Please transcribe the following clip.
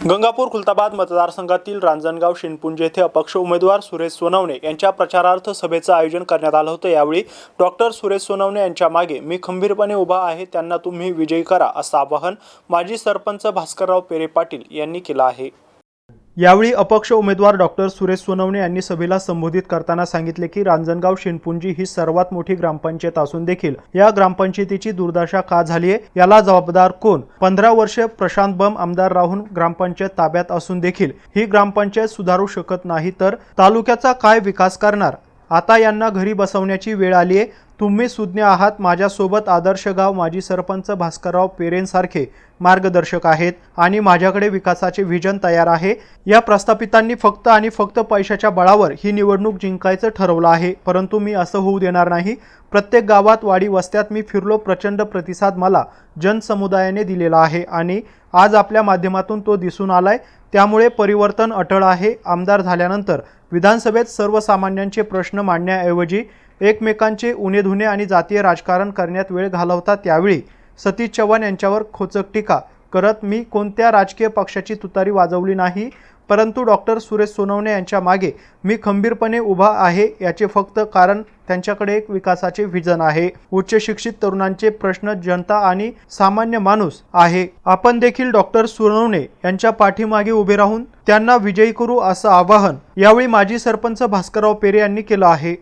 गंगापूर खुलताबाद मतदारसंघातील रांजणगाव शिनपुंज येथे अपक्ष उमेदवार सुरेश सोनवणे यांच्या प्रचारार्थ सभेचं आयोजन करण्यात आलं होतं. यावेळी डॉक्टर सुरेश सोनवणे यांच्या मागे मी खंबीरपणे उभा आहे त्यांना तुम्ही विजयी करा असं आवाहन माजी सरपंच भास्करराव पेरे पाटील यांनी केलं आहे. यावेळी अपक्ष उमेदवार डॉक्टर सुरेश सोनवणे यांनी सभेला संबोधित करताना सांगितले की रांजणगाव शिनपुंजी ही सर्वात मोठी ग्रामपंचायत असून देखील या ग्रामपंचायतीची दुर्दशा का झाली आहे? याला जबाबदार कोण? पंधरा वर्षे प्रशांत बम आमदार राहून ग्रामपंचायत ताब्यात असून देखील ही ग्रामपंचायत सुधारू शकत नाही तर तालुक्याचा काय विकास करणार? आता यांना घरी बसवण्याची वेळ आली आहे. तुम्ही सुज्ञ आहात. माझ्यासोबत आदर्श गाव माजी सरपंच भास्करराव पेरेंसारखे मार्गदर्शक आहेत आणि माझ्याकडे विकासाचे व्हिजन तयार आहे. या प्रस्थापितांनी फक्त आणि फक्त पैशाच्या बळावर ही निवडणूक जिंकायचं ठरवलं आहे. परंतु मी असं होऊ देणार नाही. प्रत्येक गावात वाडी वस्त्यात मी फिरलो. प्रचंड प्रतिसाद मला जनसमुदायाने दिलेला आहे आणि आज आपल्या माध्यमातून तो दिसून आलाय. त्यामुळे परिवर्तन अटळ आहे. आमदार झाल्यानंतर विधानसभेत सर्वसामान्यांचे प्रश्न मांडण्याऐवजी एकमेकांचे उणे आणि जातीय राजकारण करण्यात वेळ घालवता त्यावेळी सतीश चव्हाण यांच्यावर खोचक टीका. करत मी कोणत्या राजकीय पक्षाची तुतारी वाजवली नाही परंतु डॉक्टर सुरेश सोनवणे यांच्या मागे मी खंबीरपणे उभा आहे याचे फक्त कारण त्यांच्याकडे एक विकासाचे व्हिजन आहे. उच्च शिक्षित तरुणांचे प्रश्न जनता आणि सामान्य माणूस आहे. आपण देखील डॉक्टर सोनवणे यांच्या पाठीमागे उभे राहून त्यांना विजयी करू असं आवाहन यावेळी माजी सरपंच भास्करराव पेरे यांनी केलं आहे.